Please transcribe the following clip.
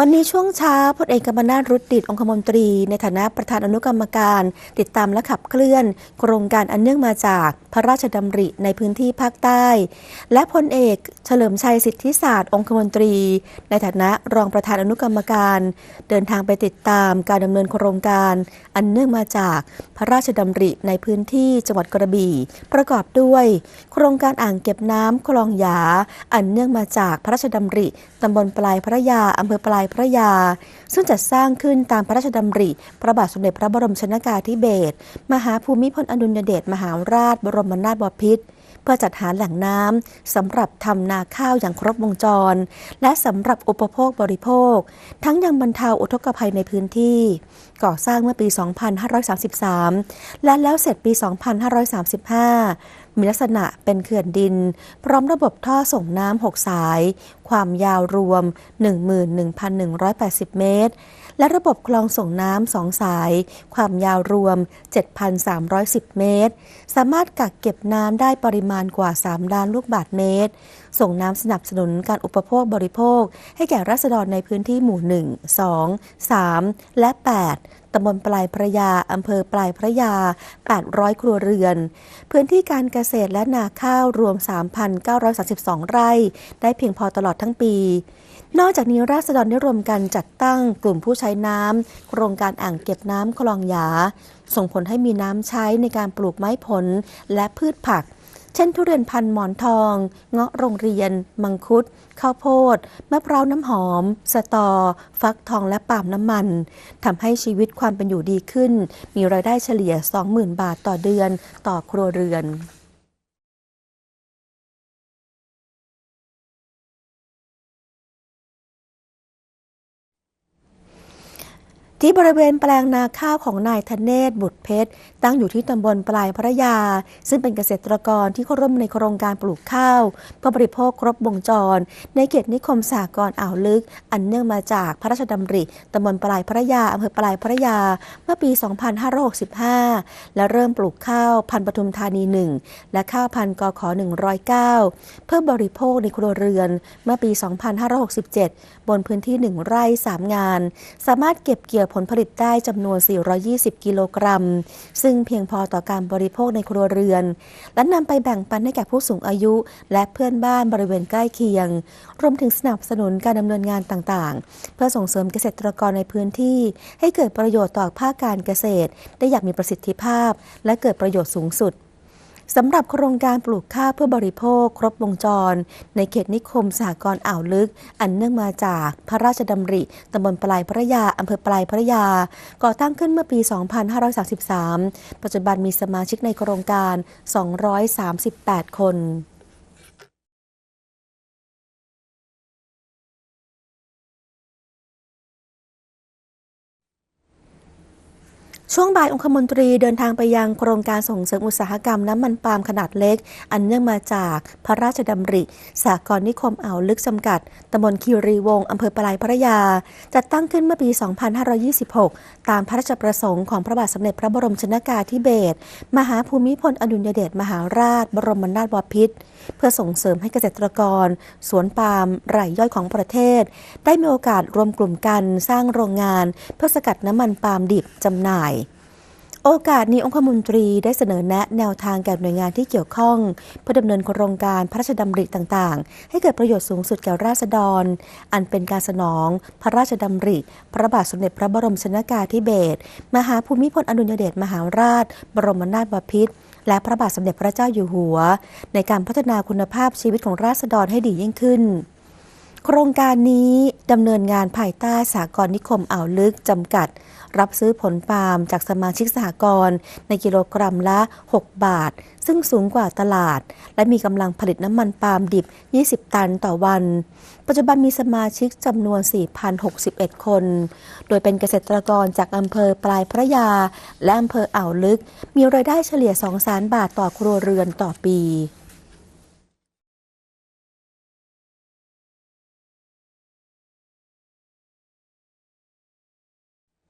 วันนี้ช่วงเช้าพลเอกกำมนาถรุดดิตองคมนตรี ในฐานะประธานอนุกรรมการ ติดตามและขับเคลื่อน โครงการอันเนื่องมาจากพระราชดำริในพื้นที่ภาคใต้ และพลเอกเฉลิมชัยสิทธิศาสตร์ องคมนตรี ในฐานะรองประธานอนุกรรมการ เดินทางไปติดตามการดำเนินโครงการ อันเนื่องมาจากพระราชดำริในพื้นที่จังหวัดกระบี่ ประกอบด้วย โครงการอ่างเก็บน้ำคลองหยา อันเนื่องมาจากพระราชดำริตำบลปลายพระยาอำเภอปลายพระยา ซึ่งจัดสร้างขึ้นตามพระราชดำริ พระบาทสมเด็จพระบรมชนากาธิเบศรมหาภูมิพลอดุลยเดชมหาราชบรมนาถบพิตร พื่อจัดหาแหล่งน้ำสำหรับทำนาข้าวอย่างครบวงจร และสำหรับอุปโภคบริโภค ทั้งยังบรรเทาอุทกภัยในพื้นที่ ก่อสร้างเมื่อปี 2533 และแล้วเสร็จปี 2535 มีลักษณะเป็นเขื่อนดิน พร้อมระบบท่อส่งน้ำ 6 สาย ความยาวรวม 11,180 เมตร และระบบคลองส่งน้ำสองสาย ความยาวรวม 7,310 เมตร สามารถกักเก็บน้ำได้ปริมาณกว่า 3 ล้านลูกบาทเมตร ส่งน้ำสนับสนุนการอุปโภคบริโภค ให้แก่รัษฎรในพื้นที่หมู่ 1 2 3 และ 8ตำบลปลายพระยาอำเภอปลายพระยา 800 ครัวเรือน พื้นที่การเกษตรและนาข้าวรวม 3,932 ไร่ ได้เพียงพอตลอดทั้งปี นอกจากนี้ราษฎรได้รวมกันจัดตั้งกลุ่มผู้ใช้น้ำโครงการอ่างเก็บน้ำคลองหยา ส่งผลให้มีน้ำใช้ในการปลูกไม้ผลและพืชผัก เช่นทุเรียนพันธุ์หมอนทอง เงาะโรงเรียน มังคุด ข้าวโพด มะพร้าวน้ำหอม สตอ ฟักทองและปาล์มน้ำมันทำให้ชีวิตความเป็นอยู่ดีขึ้น มีรายได้เฉลี่ย 20,000 บาทต่อเดือน ต่อครัวเรือน ที่บริเวณแปลงนาข้าวของนายธเนศบุตรเพชร ตั้งอยู่ที่ตำบลปลายพระยา ซึ่งเป็นเกษตรกรที่เข้าร่วมในโครงการปลูกข้าวเพื่อบริโภคครบวงจร ในเขตนิคมสากรอ่าวลึก อันเนื่องมาจากพระราชดำริตำบลปลายพระยาอำเภอปลายพระยา เมื่อปี 2565 และเริ่มปลูกข้าวพันธุ์ปทุมธานี1และข้าวพันธุ์กข109 เพื่อบริโภคในครัวเรือน เมื่อปี 2567 บนพื้นที่ 1 ไร่ 3 งาน สามารถเก็บเกี่ยวผลผลิตได้จำนวน 420 กิโลกรัม ซึ่งเพียงพอต่อการบริโภคในครัวเรือน และนำไปแบ่งปันให้แก่ผู้สูงอายุ และเพื่อนบ้านบริเวณใกล้เคียง รวมถึงสนับสนุนการดำเนินงานต่างๆ เพื่อส่งเสริมเกษตรกรในพื้นที่ ให้เกิดประโยชน์ต่อภาคการเกษตร ได้อย่างมีประสิทธิภาพ และเกิดประโยชน์สูงสุด สำหรับโครงการปลูกข้าวเพื่อบริโภคครบวงจร ในเขตนิคมสหกรณ์อ่าวลึก อันเนื่องมาจากพระราชดำริตำบลปลายพระยาอำเภอปลายพระยา ก่อตั้งขึ้นเมื่อปี 2533 ปัจจุบันมีสมาชิกในโครงการ 238 คน ช่วงบ่ายองคมนตรีเดินทางไปยังโครงการส่งเสริมอุตสาหกรรมน้ำมันปาล์มขนาดเล็ก อันเนื่องมาจากพระราชดำริสากรนิคมอ่าวลึกจำกัดตำบลคีรีวงศ์อำเภอปลายพระยา จัดตั้งขึ้นเมื่อปี 2526 ตามพระราชประสงค์ของพระบาทสมเด็จพระบรมชนากาธิเบศรมหาภูมิพลอดุลยเดชมหาราช บรมนาถบพิตรเพื่อส่งเสริมให้เกษตรกร สวนปาล์มรายย่อยของประเทศ ได้มีโอกาสรวมกลุ่มกันสร้างโรงงาน เพื่อสกัดน้ำมันปาล์มดิบจำหน่าย โอกาสนี้องคมนตรีได้เสนอแนะแนวทางแก่หน่วยงานที่เกี่ยวข้อง เพื่อดำเนินโครงการพระราชดำริต่างๆ ให้เกิดประโยชน์สูงสุดแก่ราษฎร อันเป็นการสนอง พระราชดำริ พระบาทสมเด็จพระบรมชนากาธิเบศรมหาภูมิพลอดุลยเดชมหาราช บรมนาถบพิตรและพระบาทสมเด็จพระเจ้าอยู่หัว ในการพัฒนาคุณภาพชีวิตของราษฎรให้ดียิ่งขึ้น ครงการนี้ดำเนินงานภายใต้สากลนิคมอ่าวลึกจำกัด รับซื้อผลปาล์มจากสมาชิกสหกรณ์ในกิโลกรัมละ 6 บาท ซึ่งสูงกว่าตลาด และมีกำลังผลิตน้ำมันปาล์มดิบ 20 ตันต่อวัน ปัจจุบันมีสมาชิกจำนวน 4,061 คน โดยเป็นเกษตรกรจากอำเภอปลายพระยา และอำเภออ่าวลึก มีรายได้เฉลี่ย2 0 0 0 0 0บาทต่อครัวเรือนต่อปี